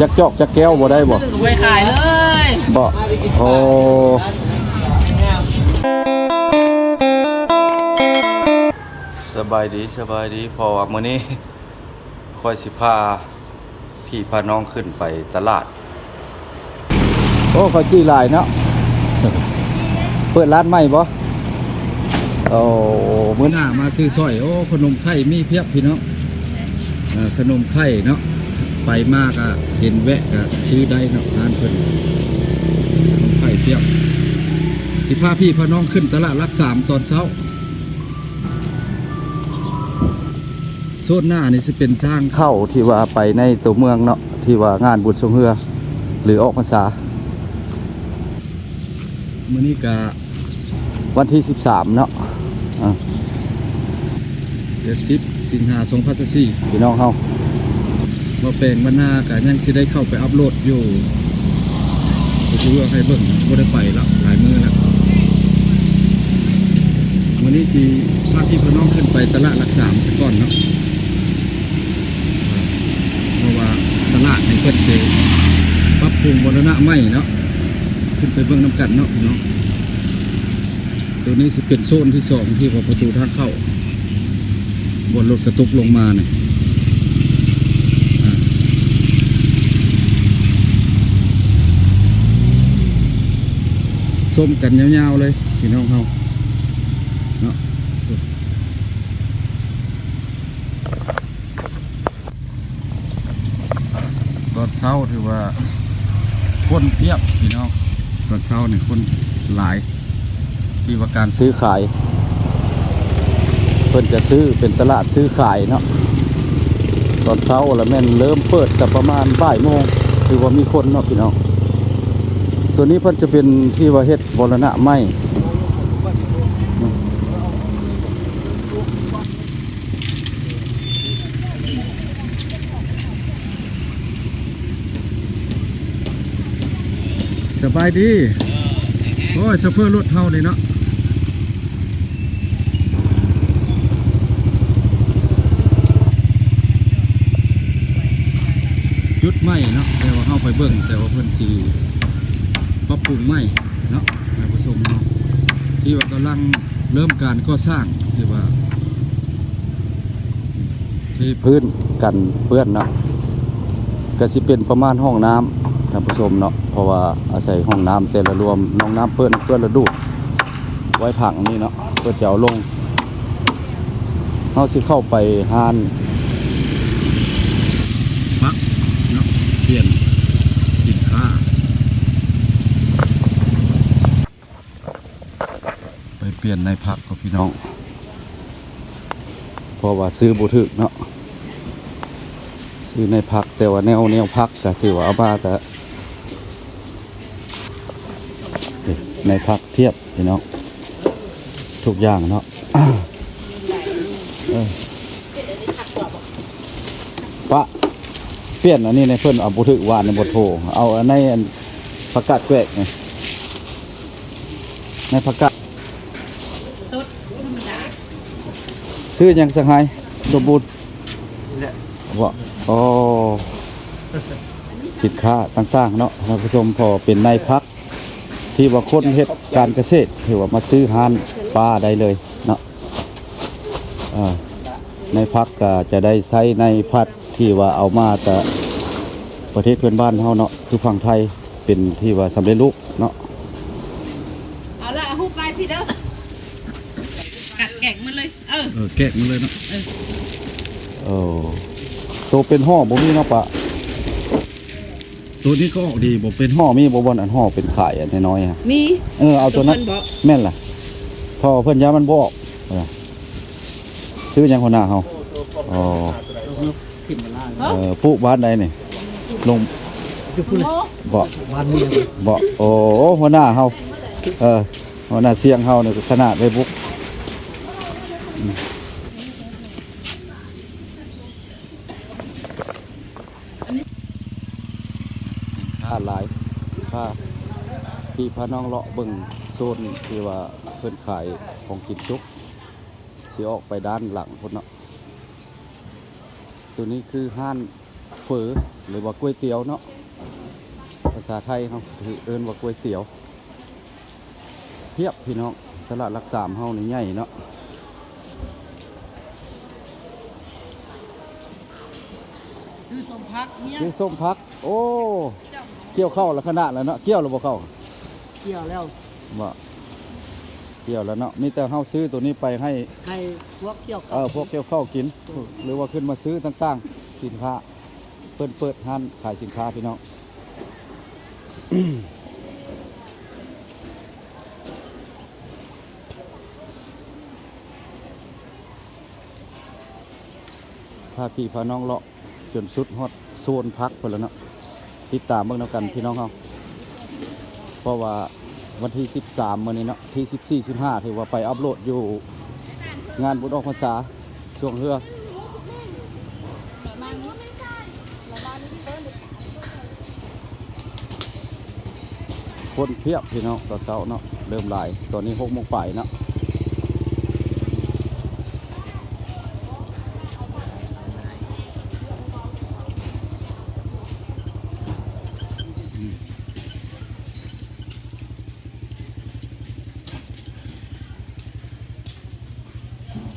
จักจอกจักแก้วบ่ได้บ่ซื้อกับไปขายเลยบ่โอ้สบายดีสบายดีเพอว่ามื้อนี้ค่อยสิพาพี่พาน้องขึ้นไปตลาด โอ้เขาจี้ลายเนาะเปิดร้านใหม่บ่โอ้มื้อหน้ามาซื้อสร้อยโอ้ขนมไข่มีเพียบพี่น้องเอ่อขนมไข่เนาะ ไปมากอะเห็นแวะก็ซื้อได้นะร้านเพิ่นไข่เพียบสิพาพี่พาน้องขึ้นตลาดรักสามตอนเช้าโซนหน้านี่จะเป็นทางเข้าที่ว่าไปในตัวเมืองเนาะที่ว่างานบุญสงเฮือ หรือออกพรรษามื้อนี้ก็วันที่13เนาะอะเดือน10สิงหา2024พี่น้องเฮา บ่แปลงบรรณาก็ยังสิได้เข้าไปอัปโหลดอยู่ก็คือว่าให้เบิ่งบ่ได้ไปแล้วหลายมือแล้ววันนี้สิพาพี่พน้องขึ้นไปตลาดหลักสามซะก่อนเนาะเพราะว่าตลาดในเพิ่นเจปรับปรุงบรณะใหม่เนาะขึ้นไปเบิ่งน้ำกันเนาะพี่น้องตัวนี้สิเป็นโซนที่สองที่ว่าประตูทางเข้าบนรถกระตุกลงมาเนี่ย ส้มกันยาวๆเลยพี่น้องเฮาเนาะตอนเช้าถือว่าคนเทียบพี่น้องตอนเช้าเนี่ยคนหลายที่ว่าการซื้อขายเพิ่นจะซื้อเป็นตลาดซื้อขายเนาะตอนเช้าแล้วแม่นเริ่มเปิดแต่ประมาณบ่ายโมงถือว่ามีคนเนาะพี่น้อง ตัวนี้เพิ่นจะเป็นที่ว่าเฮ็ดบรณะไม้สบายดี โอ้ยโซเฟอร์รถเฮาเลยเนาะยุดไหมเนาะแต่ว่าเข้าไปเบิ่งแต่ว่าเพิ่นสี ปรับปรุงไหมเนาะท่านผู้ชมเนาะที่ว่ากำลังเริ่มการก่อสร้างที่ว่าที่พื้นกันเปื้อนเนาะก็สิเป็นประมาณห้องน้ำท่านผู้ชมเนาะเพราะว่าอาศัยห้องน้ำแต่ละรวมน้องน้ำเปื้อนเปื้อนระดูดไว้ผังนี่เนาะเพื่อจะเอาลงเขาสิเข้าไปหาน พักเนาะเปลี่ยนสินค้า ไป เปลี่ยนในพักกับพี่น้องเพราะว่าซื้อบุถึกเนาะซื้อในพักแต่ว่าแนวแนวพักก็ถือว่าเอามาแต่ในพักเทียบพี่น้องทุกอย่างเนาะปะเปลี่ยนอันนี้ในเพิ่นเอาบุถึกวานในบทโทเอาในผักกาดแกวกไงในผักกาด ซื้อหยังสังหายสมบูรณ์ว่าอ๋อสินค้าต่างๆเนาะท่านผู้ชมพอเป็นในพัก ที่ว่าคนเฮ็ดการเกษตรถือว่ามาซื้อหานปลาได้เลยเนาะอ่าในพักก็จะได้ใช้ในพัดที่ว่าเอามาแต่ประเทศเพื่อนบ้านเขาเนาะคือฝั่งไทยเป็นที่ว่าสำเร็จรูปเนาะ เอาละเอาหุบไปพี่เด้อกัดแก่งมัน เลยเออเออแกะมันเลยเนาะเออตัวเป็นห่อบ่มีเนาะปะตัวนี้ก็ออกดีบ่เป็นห่อมีบ่บอนอันห่อเป็นขายอันน้อยๆฮะมีเออเอาตัวนั้นเพิ่บอกแม่นล่ะพอเพิ่นยามันบ่ออกเออซื้อหยังคนหน้าเฮาอ๋อเออปลูกบ้านใดนี่ลงโอ้บ่บ่โอ้หัวหน้าเฮาเออหัวหน้าเสียงเฮาเนี่ยขนาดเฟซบุ๊ก ค่าหลายค่าพี่พาน้องเลาะเบิ่งโซนที่ว่าเพิ่นขายของกินจุกสิออกไปด้านหลังพุ่นเนาะตัวนี้คือห้านเฝอหรือว่าก๋วยเตี๋ยวเนาะภาษาไทยเขาคือเอิ้นว่าก๋วยเตี๋ยวเทียบพี่น้องตลาดรักสามเฮานี่ใหญ่เนาะ ชื่อสม พักเนี่ยนี่ส้มพัก โอ้ เกี่ยวเข้าแล้วขนาดแล้วเนาะ เกี่ยวหรือบ่เข้าเกี่ยวแล้วบ่เกี่ยวแล้วเนาะ มีแต่เฮาซื้อตัวนี้ไปให้ใครพวกเกี่ยวเออพวกเกี่ยวข้าวกิน หรือว่าขึ้นมาซื้อต่างๆ สินค้า เปิดเปิดห้านขายสินค้าพี่น้อง พาพี่พาน้องเลาะ จนสุดฮอดโซนพักไปแล้วเนาะติดตามเบิ่งแล้วกันพี่น้องเขาเพราะว่าวันที่ 13มื้อนี้เนาะที่14 15ถือว่าไปอัพโหลดอยู่งานบุญออกพรรษาช่วงเฮือคนเพียบพี่น้องตอนเช้าเนาะเริ่มหลายตอนนี้หกโมงป่ายเนาะ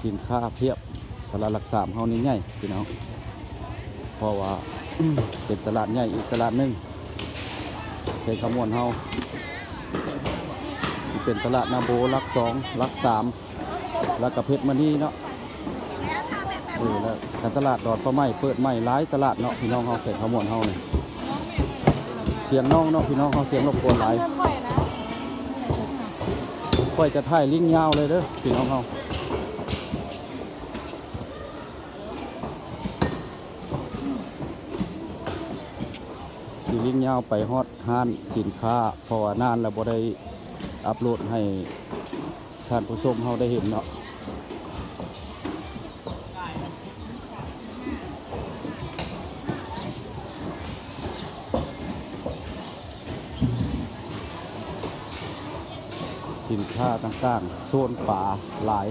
สินค้าเพียบตลาดหลักสามเฮานี่ใหญ่พี่น้องเพราะว่า เป็นตลาดใหญ่อีกตลาดหนึ่งเป็นขมวนเฮาเป็นตลาดนาโบรักสองรักสามล้วก็เพชรมณีเนาะเออแล้วการตลาดดอดปลาไม้เปิดไม้หลายตลาดเนาะพี่น้องเฮาเป็นขมวนเฮานี่เสียงน้องเนาะพี่น้องเฮาเสียงรบกวนหลายค่อยจะถ่ายลิงยาวเลยเด้อพี่น้องเฮา ลิงยาวไปฮอดห้านสินค้าเพราะว่านานแล้วบ่ได้อัปโหลดให้ท่านผู้ชมเฮาได้เห็นเนาะสินค้าต่างๆโซนป่าหลาย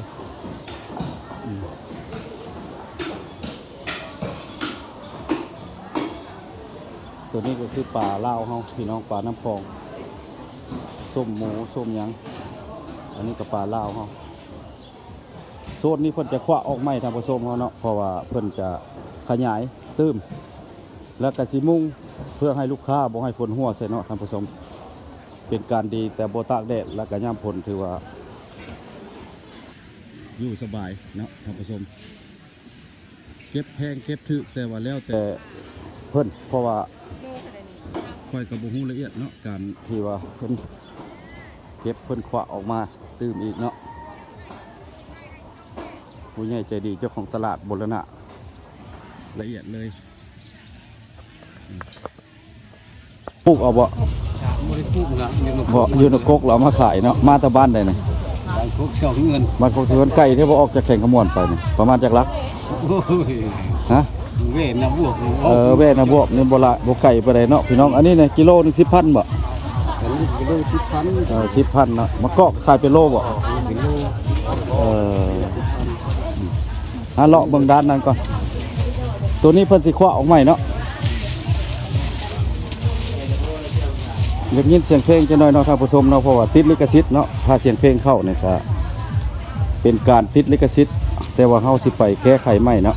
ตัวนี้ก็คือป่าเล่าเฮาพี่น้องป่าน้ำพองส้มหมูส้มยัง อันนี้ก็ป่าเล่าเฮาโซนนี้เพิ่นจะคว้าออกไม้ทางผสมเฮาเนาะเพราะว่าเพิ่นจะขยายตื้มแล้วก็สิมุ่งเพื่อให้ลูกค้าบ่ให้ฝนหัวใส่เนาะทางผสมเป็นการดีแต่โบตากแดดแล้วก็ย่ามผลถือว่าอยู่สบายเนาะทางผสมเก็บแพงเก็บถึกแต่ว่าแล้วแต่เพิ่นเพราะว่า ค่อยกับบุหูละเอียดเนาะการที่ว่าเพิ่นเก็บเพิ่นขวะออกมาตื่มอีกเนาะผู้ใหญ่ใจดีเจ้าของตลาดบรณะละเอียดเลยอืมปลูกเอาบ่บริพูดนะอยู่ในบ่อยู่ในกกเราเอามาขายเนาะมาแตะบ้านใดนี่ร้านคุกสองเงินบ้านกกเทือนไก่ที่บ่ออกจากแข่งขมวนไปนี่ประมาณจากลักโอ้ยฮะ เวนะบวกเออแว่นะบวกนี่บ่ละบ่ไก่ไปไดเนาะพี่น้องอันนี้เนี่ยกิโลหนึง10,000บ่อันนี้กิโลสิบพันเออ10,000เนาะมะกอกขายเป็นโลบ่กิโลเอออะเลาะเบิ่งด้านนั้นก่อนตัวนี้เพิ่นสิคว้าออกใหม่เนาะอยากยินเสียงเพลงจะน้อยเนาะท่านผู้ชมเนาะเพราะว่าติดลิขสิทธิ์เนาะถ้าเสียงเพลงเข้าเนี่ยก็เป็นการติดลิขสิทธิ์แต่ว่าเฮาสิไปแก้ไขใหม่เนาะ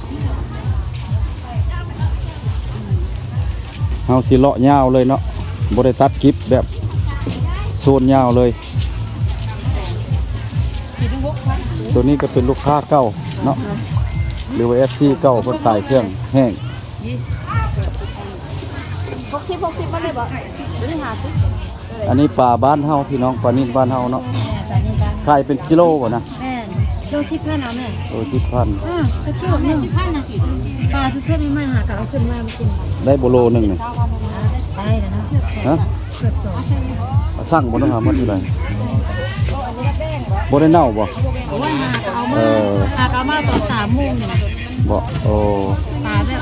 เฮาสิเลาะยาวเลยเนาะบ่ได้ตัดคลิปแบบโซนยาวเลย ตัวนี้ก็เป็นลูกค้าเก่าเนาะหรือว่าเอฟซีเก่าเพิ่นขายเครื่องแห้งหกสิบหกสิบมาเลยบ่หรือห้าสิบอันนี้ปลาบ้านเฮาพี่น้องปลานิ่บ้านเฮาเนาะแม่ตอนนี้กันขายเป็นกิโลบ่นะแม่ โลสิบพันเอาแม่โอ้สิบพันอ่าไปช่วยแม่สิบพันนะปลาสดๆนี่ไม่หากับเอาขึ้นมามากินได้โบโลหนึงนี่ได้แล้วนะฮะเกือบสองเอาสั่งบ่ต้องหามันอยู่ไดบ่ได้เน่าบ่เพราะว่าหากับเอาเอมาอหากับเอามาตอนสามโมงเนี่ยนะบ่โอ้ปลาแบบ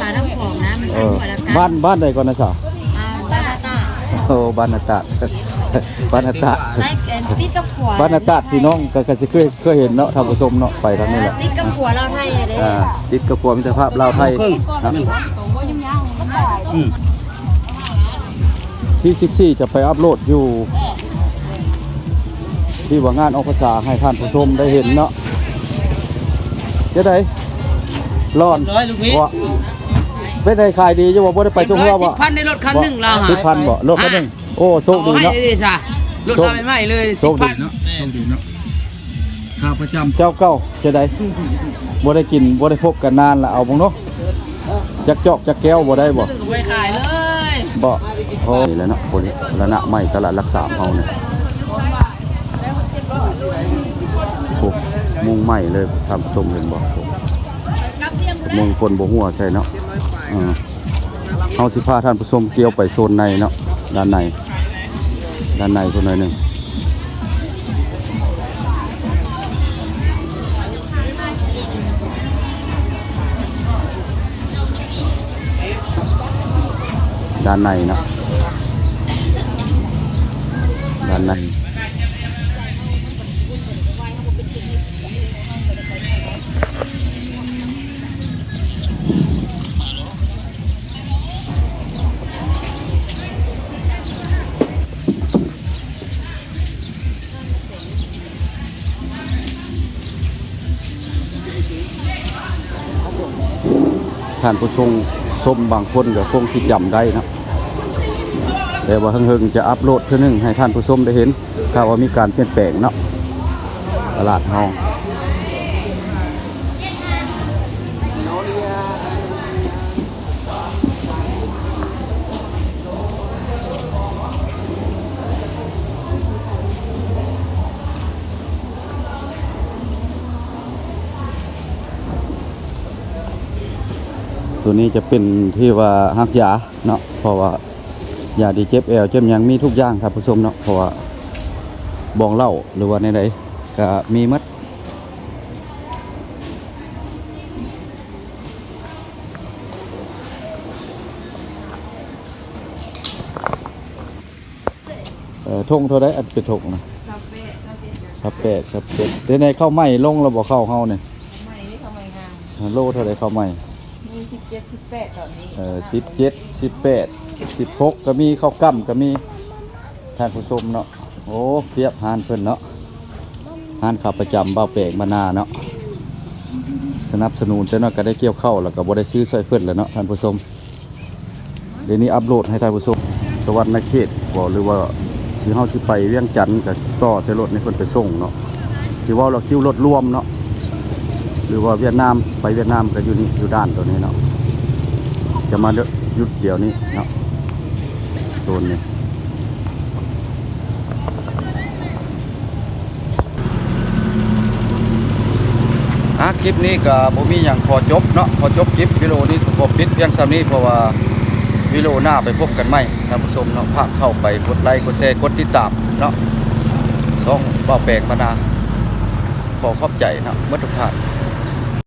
ปลาน้ำของนะมันเอเป็นอหัวละกันบ้านบ้านใดก่อนนะจ๊ะอ่าบ้านนาตาโอ้บ้านนาตาด บ้านนาตาดไล่แกนปิดกับขัวบ้านนาตาดพี่น้องก็ก็สิเคยเคยเห็นเนาะท่านผู้ชมเนาะไปทางนี้แหละปิดกับขัวเราไทยอะเด้อ่าติดกับความมิตรภาพลาวไทยนะอืมที่ซิกซี่จะไปอัพโหลดอยู่ ที่ว่างานออกภาษาให้ท่านผู้ชมได้เห็นเนาะจะได้รอดร้อยลูกพี่ว่าเป็นได้ขายดีจะว่าบ่ได้ไปช่วงร้เฮืออยสิบ่บพันในรถคันหนึ่งเราหาสิบพันบ่รถคันหนึง โอ้โชคดีเนาะให้ดิจ้ะรถเราใหม่ๆเลยโชสิบคดีพันเนาะโชคดีเนาะข้าประจำเจ้าเก่าจะได้บ่ได้กินบ่ได้พบกันนานละเอาบ่เนาะจักจอกจักแก้วบ่ได้บ่ไว้ขายเลยบ่โอ้นี่แหล้วเนาะคนนี้ระนะใหม่ตลาดรักษาเฮาเนี่ยโอ้มุงใหม่เลยทำชมเห็นบ่โอ้มุงคนบ่หัวใช่เนาะเออเฮาสิพาท่านผู้ชมเกี่ยวไปโซนในเนาะด้านใน ด้านในคนหน่อยหนึงด้านในนะด้านใน ท่านผู้ชมชมบางคนก็คงที่จำได้นะแต่ว่าเฮงๆจะอัปโหลดเพื่อนึงให้ท่านผู้ชมได้เห็นถ้าว่ามีการเปลี่ยนแปลงเนาะตลาดเฮา ตัวนี้จะเป็นที่ว่าฮักยาเนาะเพราะว่ายาดีเจ็บแอวเจ็บหยังมีทุกอย่างครับผู้ชมเนาะเพราะว่าบองเหล้าหรือว่าในใดๆก็มีหมัดเอ่อทงเท่าไรอันเป็นทงนะสับแปดสับเป็ดเดี๋ยวในเข้าไหมลงเราบอกเข้าเฮาเนี่ยไม่ได้ทำไมงามโลเท่าไรเข้าไหมมี สิบเจ็ดสิบแปดตอนนี้เออสิบเจ็ดสิบแปดสิบหกก็มีข้าวกั้มก็มีท่านผู้ชมเนาะโอ้เพียบหานเพิ่นเนาะหานขับประจำเบ้าแปลงมานาเนาะสนับสนุนแต่เนาะก็ได้เกี่ยวเข้าวแล้วก็บ่ได้ซื้อใส่เพิ่นแล้วเนาะท่านผู้ชมเดี๋ยวนี้อัปโหลดให้ท่านผู้ชมสวรรค์เขตบ่หรือว่าสิเฮาสิไปเวียงจันทน์ก็ต่อใส่รถในเพิ่นไปส่งเนาะสิว่าเราคิวรถรวมเนาะ หรือว่าเวียดนามไปเวียดนามก็อยู่นี่อยู่ด้านตัวนี้เนาะจะมาหยุดเดี๋ยวนี้เนาะโซนนี้ะคลิปนี้ก็บ่มีอย่างขอจบเนาะขอจบคลิปวิดีโอนี้ขอปิดเพียงซ้ำนี้เพราะว่าวิดีโอหน้าไปพบกันใหมท่านผู้ชมเนาะภาคเข้าไปกดไลค์กดแชร์กดติดตามเนาะสองเบาแปลงมานาขอขอบใจเนาะเมื่อทุกท่าน